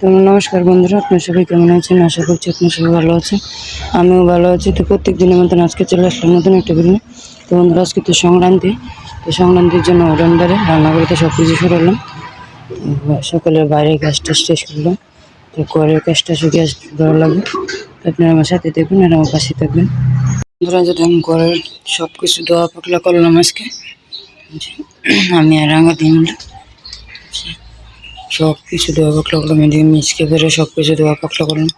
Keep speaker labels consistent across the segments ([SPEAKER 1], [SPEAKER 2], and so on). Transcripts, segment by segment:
[SPEAKER 1] তো নমস্কার বন্ধুরা, আপনার সবাই কেমন আছেন? আশা করছি আপনার সবাই ভালো আছেন। আমিও ভালো আছি। তো প্রত্যেক দিনের মতন আজকে চলে আসলাম নতুন একটা ভিডিও তো বন্ধুরা, আজকে তো সংক্রান্তি। তো সংক্রান্তির জন্য রান্না করতে সব কিছু সরালাম সকালের বাইরে গ্যাসটা শেষ করলাম। তো ঘরের গ্যাসটা শুধু গ্যাস ধরা লাগবে। তো আপনারা আমার সাথে দেখবেন আর আমার পাশে থাকবেন। বন্ধুরা যদি আমি ঘরের সব কিছু দোয়া পাকলা করলাম আজকে। আমি আর রাঙা নিলাম সব কিছু দেওয়া পাকলা করলাম এদিকে মিচকে বেরো সব কিছু দেওয়া পাকলা করলাম।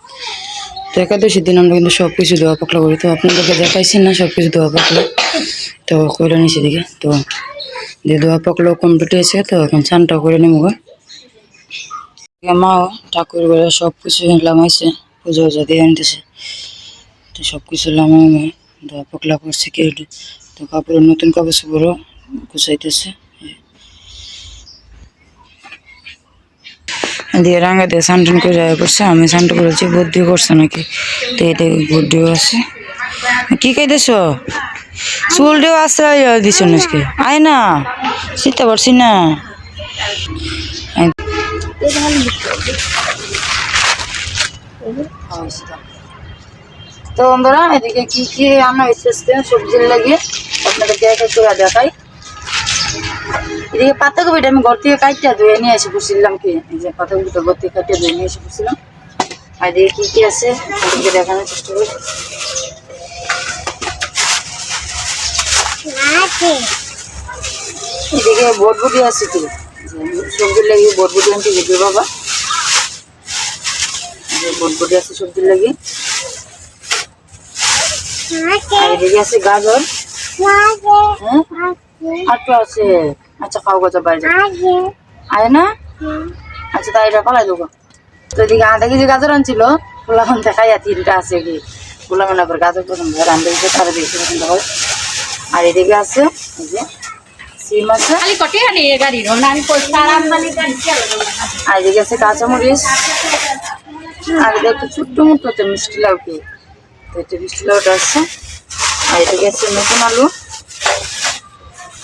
[SPEAKER 1] তো একাদশীর দিন আমরা কিন্তু সব কিছু দেওয়া পাকলা করি। তো আপনাদেরকে দেখাইছি না সব কিছু দেওয়া পাকলা তো করে নিছি দিকে। তো দিয়ে দেওয়া পাকলো কমপ্লিট হয়েছে, তো এখন চানটা করে নেব মাও ঠাকুর ঘরে সব কিছু লামাইছে পুজো উজা দিয়ে আনতেছে। তো সব কিছু লামাই দেওয়া পাকলা করছে। কি তো কাপড়ের নতুন কাপড় চোপড়ও গুছাইতেছে। দিয়ে রাঙা দিয়ে সানটান করে যায় করছে আমি সানটা করেছি বুদ্ধি করছে নাকি? তো দেখি বুদ্ধিও আছে। কি খাইতেছ? চুলটিও আশ্রয় দিছ নাকি? আয় না শীতে পারছি না। তো বন্ধুরা এদিকে কি কি রান্না হয়েছে সবজির লাগে আপনাদেরকে এক এক দেখাই। এদিকে পাতাকপিটা আমি ঘর থেকে কাটিয়া ধুয়ে নিয়ে এসে বসছিলাম কি? এই যে পাতাকপিটা ঘর থেকে কাটিয়া ধুয়ে নিয়ে এসে বসছিলাম আর এদিকে কি কি আছে? আপনাদেরকে দেখানোর চেষ্টা করি। এদিকে বটবুটি আছে কি? সবজির লাগি বটবুটি আনতে যেতে বাবা। বটবুটি আছে সবজির লাগি। আর এদিকে আছে গাজর। হ্যাঁ? আর আছে। আচ্ছা খাও গো বাইরে। আয় না? আচ্ছা তাই এটা পালাই দেবো। তো এদিকে আধা কেজি গাজর আনছিল। পোলা দেখাই তিনটা আছে কি। পোলা মনে গাজর পছন্দ হয় রান্ধে দিতে তারা বেশি পছন্দ হয়। আর এদিকে আছে এই যে সিম আছে। আর এদিকে আছে কাঁচামরিচ। আর এদিকে ছোট্ট মোটো তো মিষ্টি লাউ কি। তো এটা মিষ্টি লাউটা আছে। আর এদিকে আছে নতুন আলু।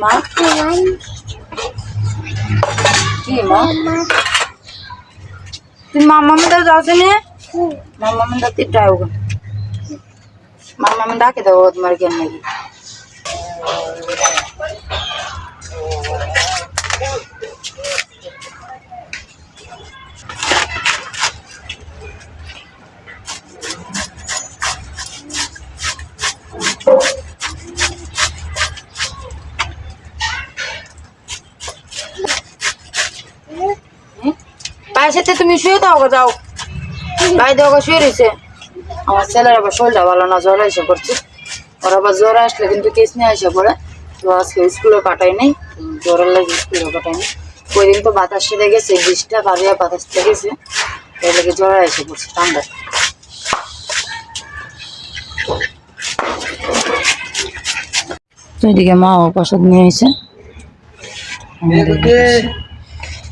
[SPEAKER 1] মা কি মা তুমি মামা দাও যাচ্ছে না মামা দাও তিনটা হোক মামা আমি ডাকে দেবো তোমার সাথে তুমি শুয়ে গো, যাও। ভাই দেওয়া শুয়ে রয়েছে। আমার ছেলের আবার শরীরটা ভালো না জ্বর এসে পড়ছে। ওর আবার জ্বর আসলে কিন্তু কেস নিয়ে এসে পড়ে। তো আজকে স্কুলে পাঠাই নাই জ্বরের লাগে স্কুলে পাঠাই নাই। ওই দিন তো বাতাস সেরে গেছে বৃষ্টিটা পারিয়া বাতাস গেছে। এর লাগে জ্বর এসে পড়ছে ঠান্ডা। তো এদিকে মা ও প্রসাদ নিয়ে এসে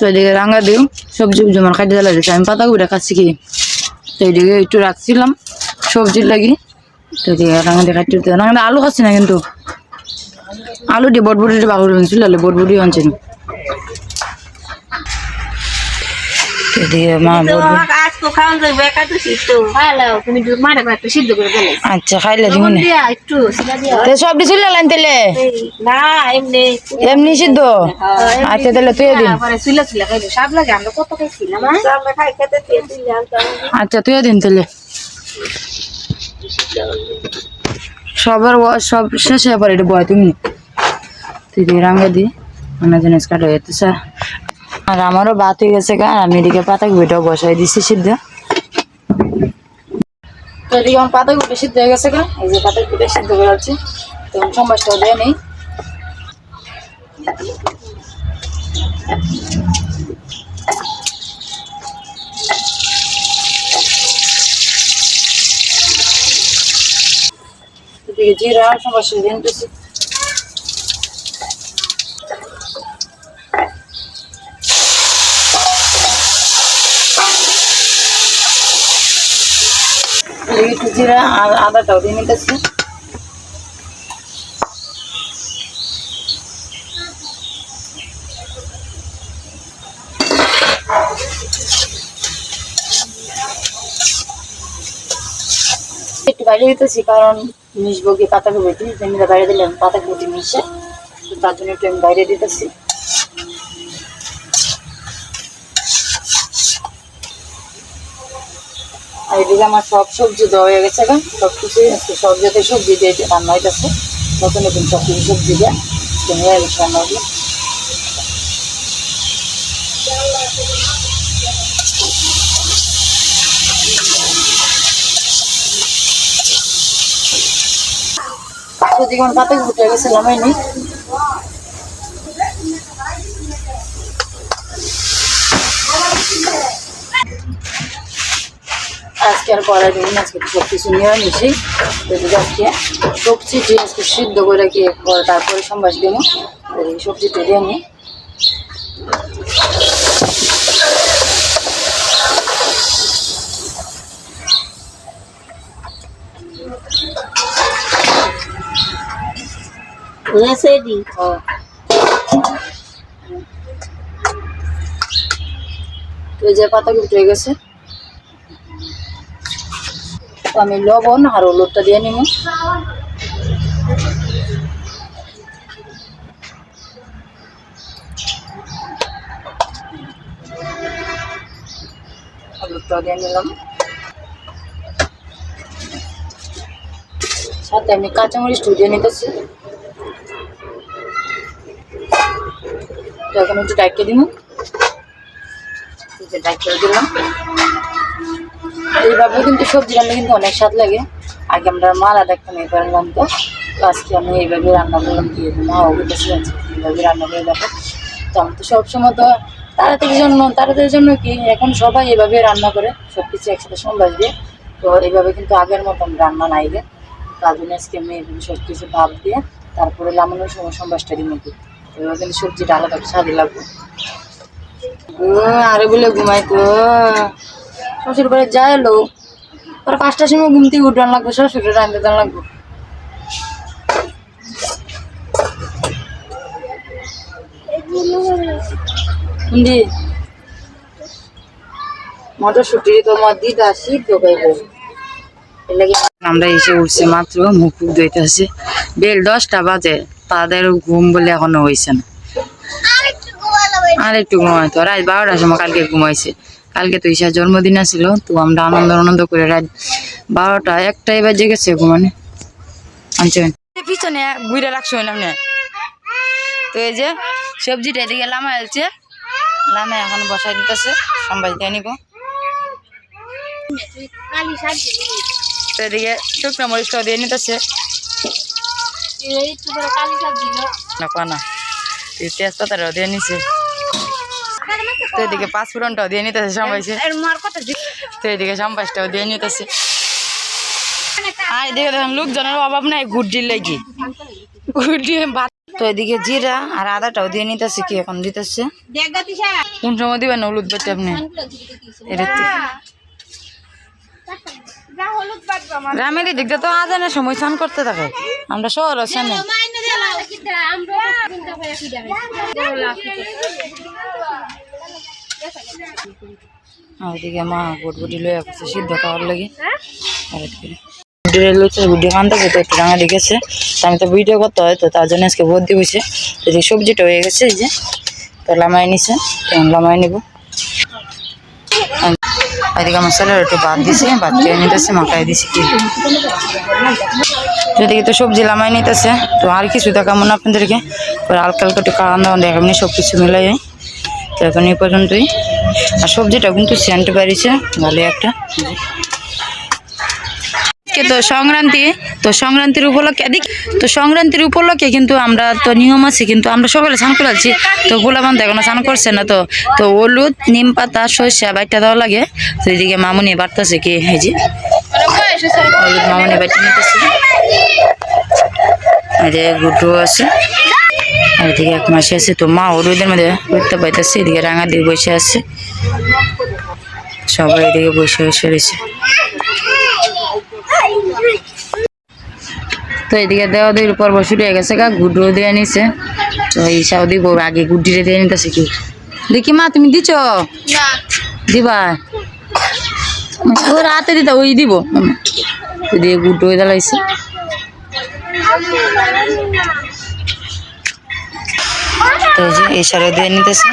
[SPEAKER 2] তো
[SPEAKER 1] এদিকে রাঙা দিও, সবজি উবজি আমার খাইতে জ্বালা দিচ্ছে আমি পাতা কুড়া খাচ্ছি কি? তো এদিকে একটু রাখছিলাম সবজির লাগি। তো এদিকে রাঙা দিয়ে খাইতে রাঙা আলু খাচ্ছি না কিন্তু। আলু দিয়ে বটবুটি বাগুলো ছিল আনছিল আনছি। না আনছিল এদিকে মা বটবুটি
[SPEAKER 2] তো তুমি একটু সিদ্ধ করে দিলে
[SPEAKER 1] আচ্ছা খাইলে দিব না।
[SPEAKER 2] একটু সিলা দিয়া।
[SPEAKER 1] তো সব দিছিল লাইন তেলে
[SPEAKER 2] না এমনি।
[SPEAKER 1] এমনি সিদ্ধ? আচ্ছা তাহলে তুই দিন।
[SPEAKER 2] পরে সুলা সুলা খাইলো সাপ লাগে আমরা কত খাইছিলাম আমরা খাই খেতে দিয়েছিলাম
[SPEAKER 1] আচ্ছা তুই দিন তাহলে। সবার সব শেষ হয়ে পরে এটা বয় তুমি। তুই দিয়ে রাঙা দি। অন্য জিনিস কাটা যেতেছে আর আমারও ভাত হয়ে গেছে গা আমি এদিকে পাতা গুঁড়িটাও বসাই দিছি সিদ্ধ। তো এদিকে আমার পাতা গুঁড়ি সিদ্ধ হয়ে গেছে গা, এই যে পাতা গুঁড়ি সিদ্ধ করে যাচ্ছে। তো সমাজটাও দিয়ে নেই। জিরা সমাজ দিয়ে একটু জিরা আর আদাটাও দিয়ে নিতেছি। একটু বাইরে দিতেছি কারণ মিশবো কি পাতা কবি জমিটা বাইরে দিলাম পাতা কবি মিশে তার জন্য একটু আমি বাইরে দিতেছি। আর এদিকে আমার সব সবজি দেওয়া হয়ে গেছে এখন। সব কিছু আজকে সব জাতীয় সবজি দিয়ে রান্না হইতেছে। নতুন নতুন সব কিছু সবজি দিয়ে আজকে নিরামিষ রান্না হবে সেদিকে আমার পাতা উঠে গেছিলাম, হয়নি। আর করা যাবে না আজকে সব কিছু নিরামিষই। এদিকে আজকে সবজিটি আজকে সিদ্ধ করে কি পরে তারপরে সম্বাস দেবো। সবজিটা দিয়ে নিই
[SPEAKER 2] হয়েছে
[SPEAKER 1] ও তো যে পাতা উঠে গেছে। তো আমি লবণ আর হলুদটা দিয়ে নিব। হলুদটা দিয়ে নিলাম। সাথে আমি কাঁচামরিচ দিয়ে নিতেছি। তো এখন একটু ডাইকে দিব। ডাইকে দিলাম। এইভাবে কিন্তু সবজি রান্না কিন্তু অনেক স্বাদ লাগে। আগে আমরা মালা দেখতাম এইবার আনলাম তো আজকে আমি এইভাবে রান্না করলাম কি মা অভিজ্ঞতা আছে এইভাবে রান্না করে দেখো। তো আমি তো সবসময় তো তাড়াতাড়ির জন্য তাড়াতাড়ির জন্য কি? এখন সবাই এইভাবে রান্না করে। সব কিছু একসাথে সম্বাস দিয়ে। তো এইভাবে কিন্তু আগের মতন রান্না নাই গে। তার জন্য আজকে আমি সব কিছু ভাব দিয়ে তারপরে লামানোর সময় সম্বাসটা দিই নাকি এবার কিন্তু সবজিটা আলাদা স্বাদই লাগবে। আরে বলে ঘুমাই তো শ্বশুর বাড়ি যায় এলো। পরে পাঁচটার সময় ঘুম থেকে উঠান লাগবে শ্বশুরের রান্ধতে দেন লাগবে। হিন্দি মটরশুটি তোমার দিদা সিদ্ধ খাইবে আমরা এসে উঠছি মাত্র মুখ ফুক ধুইতেছি বেল দশটা বাজে তাদের ঘুম বলে এখনও হয়েছে না। আর একটু ঘুমাইতো রাত বারোটার সময় কালকে ঘুমাইছে। কালকে তো ঈশার জন্মদিন আছিল তো আমরা আনন্দ আনন্দ করে রাত বারোটা একটাই বাজে গেছে ঘুমানে। আনছেন পিছনে ঘুরে রাখছো না তো এই যে সবজিটা এদিকে লামা এলছে লামা এখন বসাই দিতেছে সম্বাস দিয়ে নিব তো এদিকে শুকনো মরিচটাও দিয়ে নিতেছে। না তেজপাতাটাও দিয়ে নিছে। তো এদিকে পাঁচফোড়নটাও দিয়ে নিতেছে সম্পাইছে
[SPEAKER 2] এর
[SPEAKER 1] তো এদিকে সম্পাসটাও দিয়ে নিতেছে। আর এদিকে দেখেন লোকজনের অভাব নাই গুড্ডির লাগি। গুড্ডি ভাত তো এদিকে জিরা আর আদাটাও দিয়ে নিতেছে কি এখন দিতেছে? কোন সময় দিবেন? হলুদ বেটে আপনি?
[SPEAKER 2] আমার
[SPEAKER 1] গ্রামের দিকটা তো আজানের সময় স্নান করতে থাকে। আমরা শহর আছে না
[SPEAKER 2] আমরা চিন্তা করে কি যাবে দেওলা
[SPEAKER 1] আর এদিকে মা গুটগুটি লইয়া করছে সিদ্ধ খাওয়ার লাগে। গুড্ডি লইছে গুড্ডি তো একটু রাঙা লেগেছে তো আমি তো ভিডিও করতে হয় তো তার জন্য আজকে ভোট দিয়ে বসে তো এদিকে সবজিটা হয়ে গেছে এই যে। তো লামাই নিছে তো আমি লামাই নিব। এদিকে আমার ছেলের একটু ভাত দিছে ভাত খেয়ে নিতেছে মাখাই দিছে কি। তো এদিকে তো সবজি লামাই নিতেছে তো আর কিছু দেখাবো না আপনাদেরকে। হালকা হালকা একটু খাওয়া দাওয়া দেখাবো সব কিছু মিলাই তো এখন এই পর্যন্তই। আর সবজিটা কিন্তু সেন্ট বাড়িছে, ভালো একটা। তো সংক্রান্তি, তো সংক্রান্তির উপলক্ষে, এদিক, তো সংক্রান্তির উপলক্ষে কিন্তু আমরা তো নিয়ম আছে, কিন্তু আমরা সকালে স্নান করে আছি তো গোলাবান তো এখনও স্নান করছে না তো। তো হলুদ, নিম পাতা, সর্ষে বাইটা দেওয়া লাগে, তো এদিকে মামুনি বাড়তেছে কি, এই যে। হলুদ মামুনি বাইটা নিতেছে। এই যে আছে। আর এদিকে এক মাসে আছে তো মা হলুদের মধ্যে করতে পাইতেছে এদিকে রাঙা দিয়ে বসে আছে। সবাই এদিকে বসে বসে রয়েছে। তো এদিকে দেওয়া দিয়ে পর্ব শুরু হয়ে গেছে গা গুড্ডু দিয়ে নিছে। তো এই সাউদি বউ আগে গুড্ডিরে দিয়ে নিতেছে কি? দেখি মা তুমি দিছ? দিবা? ওর হাতে দিতা ওই দিব। দিয়ে গুড্ডু হয়ে দাঁড়াইছে তো যে এই সারে দিয়ে নিতেছে।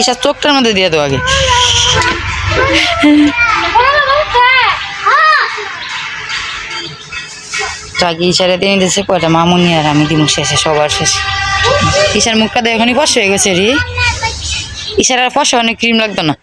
[SPEAKER 1] ঈশার চোখটার মধ্যে দিয়ে দেবো আগে। আগে ইশারে দিয়ে নিতেছে কয়টা মামুনি আর আমি দিমুখ শেষে, সবার শেষে। ঈশার মুখটা দিয়ে এখনই ফস হয়ে গেছে রে। ঈশার আর ফসা অনেক ক্রিম লাগতো না।